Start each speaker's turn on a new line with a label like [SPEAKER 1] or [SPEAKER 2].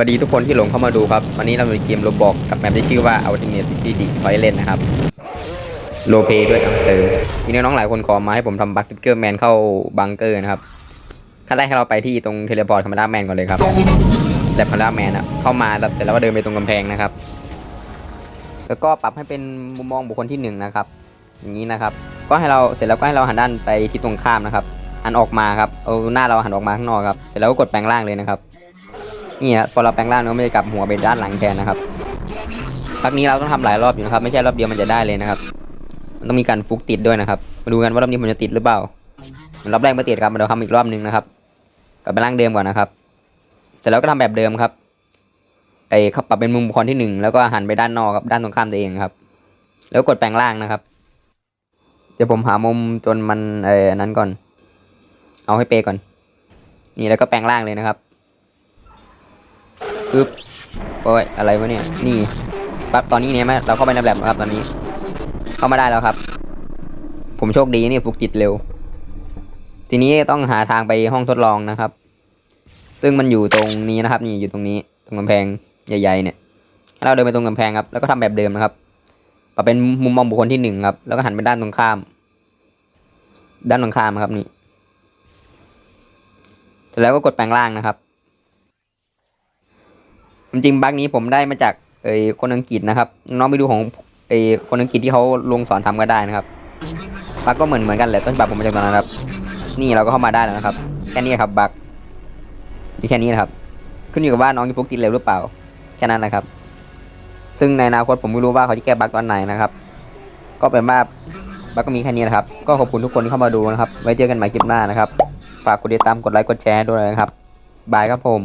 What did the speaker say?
[SPEAKER 1] วัสดีทุกคนที่หลงเข้ามาดูครับ วันนี้เรามีเกมโรบอกกับแมปที่ชื่อว่า Ultimate City d ไว้เล่นนะครับโลเปด้วยอังเซอร์มีน้องๆหลายคนขอมาให้ผมทำบัคสติกเกอร์แมนเข้าบังเกอร์นะครับขั้นแรกให้เราไปที่ตรงเทเลพอร์ตคาร์ดาแมนก่อนเลยครับแต่คาร์ดาแมนอะเข้ามาแล้วเสร็จแล้วก็เดินไปตรงกำแพงนะครับ แล้วก็ปรับให้เป็นมุมมองบุคคลที่หนึ่งนะครับ อย่างนี้นะครับ ก็ให้เราเสร็จแล้วก็ให้เราหันด้านไปที่ตรงข้ามนะครับหันออกมาครับเอาหน้าเราหันออกมาข้างนอกครับเสร็จแล้วก็กดแปลงร่างเลยนะครับ นี่ฮะพอเราแปลงร่างเนาะมันจะกลับหัวไปด้านหลังแทนนะครับพักนี้เราต้องทำหลายรอบอยู่นะครับ ไม่ใช่รอบเดียวมันจะได้เลยนะครับมันต้องมีการฟุกติดด้วยนะครับ มาดูกันว่ารอบนี้ผมจะติดหรือเปล่า มันรอบแรกไม่ติดครับมาเราทำอีกรอบหนึงนะครับกลับไปร่างเดิมก่อนนะครับเสร็จแล้วก็ทำแบบเดิมครับไอ้เขาปรับเป็นมุมคอนที่หนึ่งแล้วก็หันไปด้านนอกครับด้านตรงข้ามตัวเองครับ แล้วกดแปลงร่างนะครับเดี๋ยวผมหามุมจนมันเออนั้นก่อน เอาให้เปก่อน นี่แล้วก็แปลงร่างเลยนะครับ ปึ๊บโอ้ยอะไรวะเนี่ย นี่ปั๊บตอนนี้เนี่ยแม่เราเข้าไปในแบบนะครับตอนนี้ เข้ามาได้แล้วครับ ผมโชคดีนี่ฟุกติดเร็ว ทีนี้ต้องหาทางไปห้องทดลองนะครับ ซึ่งมันอยู่ตรงนี้นะครับ นี่อยู่ตรงนี้ ตรงกำแพงใหญ่ ๆ เนี่ยเราเดินไปตรงกำแพงครับ แล้วก็ทำแบบเดิมนะครับปรับเป็นมุมมองบุคคลที่หนึ่งครับ แล้วก็หันไปด้านตรงข้าม ด้านตรงข้ามครับนี่เสร็จแล้วก็กดแปลงร่างนะครับ จริงบั๊กนี้ผมได้มาจากเอคนอังกฤษนะครับ น้องไปดูของเอคนอังกฤษที่เขาลงสอนทำก็ได้นะครับบั๊กก็เหมือนเหมือนกันแหละต้นฉบับผมมาจากตอนนั้นครับ นี่เราก็เข้ามาได้แล้วนะครับ แค่นี้ครับบั๊กมีแค่นี้นะครับ ขึ้นอยู่กับว่าน้องจะพกติดเร็วหรือเปล่า แค่นั้นนะครับ ซึ่งในอนาคตผมไม่รู้ว่าเขาจะแก้บั๊กตอนไหนนะครับ ก็เป็นว่าบั๊กก็มีแค่นี้นะครับ ก็ขอบคุณทุกคนที่เข้ามาดูนะครับ ไว้เจอกันใหม่คลิปหน้านะครับ ฝากกดติดตาม กดไลค์ กดแชร์ด้วยนะครับ บายครับผม